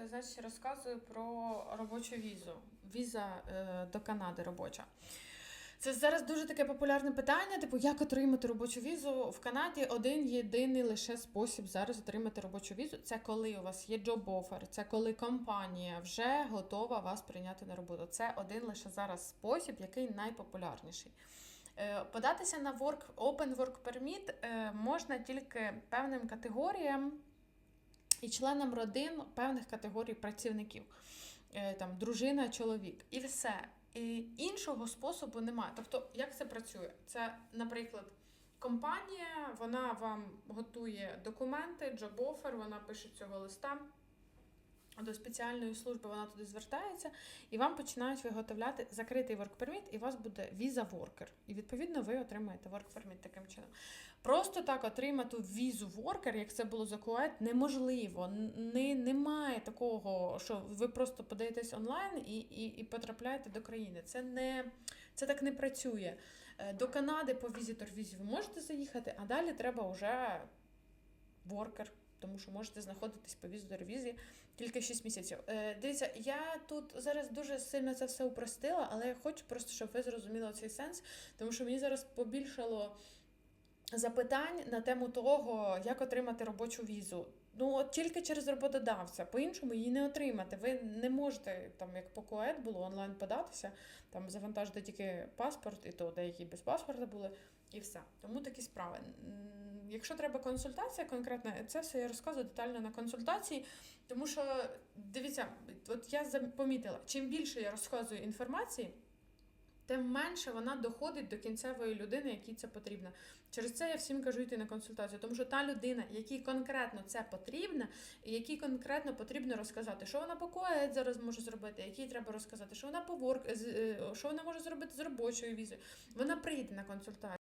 е, значить, розказую про робочу візу. Віза е, до Канади робоча. Це зараз дуже таке популярне питання: типу, як отримати робочу візу в Канаді? Один єдиний лише спосіб зараз отримати робочу візу. Це коли у вас є offer, це коли компанія вже готова вас прийняти на роботу. Це один лише зараз спосіб, який найпопулярніший. Е, Податися на work, Open Work Permit можна тільки певним категоріям і членам родин певних категорій працівників. Е, Там дружина, чоловік, і все. І іншого способу немає. Тобто, як це працює? Це, наприклад, компанія, вона вам готує документи, джоб-офер, вона пише цього листа. До спеціальної служби вона туди звертається, і вам починають виготовляти закритий permit, і у вас буде віза worker. І відповідно ви отримаєте permit таким чином. Просто так отримати візу worker, як це було за Кует, неможливо. Не, немає такого, що ви просто подаєтесь онлайн і, і, і потрапляєте до країни. Це не це так не працює. Е, До Канади по візі ви можете заїхати, а далі треба вже worker, тому що можете знаходитись по візитор візі тільки 6 місяців. Е, дивіться, я тут зараз дуже сильно це все упростила, але я хочу просто, щоб ви зрозуміли цей сенс, тому що мені зараз побільшало запитань на тему того, як отримати робочу візу. Ну, от тільки через роботодавця, по-іншому її не отримати. Ви не можете, там, як по КОЕД було онлайн податися, там завантажити тільки паспорт, і то деякі без паспорта були, і все. Тому такі справи. Якщо треба консультація конкретна, це все я розказую детально на консультації, тому що дивіться, от я помітила, чим більше я розказую інформації, тим менше вона доходить до кінцевої людини, якій це потрібно. Через це я всім кажу йти на консультацію, тому що та людина, якій конкретно це потрібно, і якій конкретно потрібно розказати, що вона по КОЕД зараз може зробити, якій треба розказати, що вона по ворк, е, що вона може зробити з робочою візою. Вона прийде на консультацію.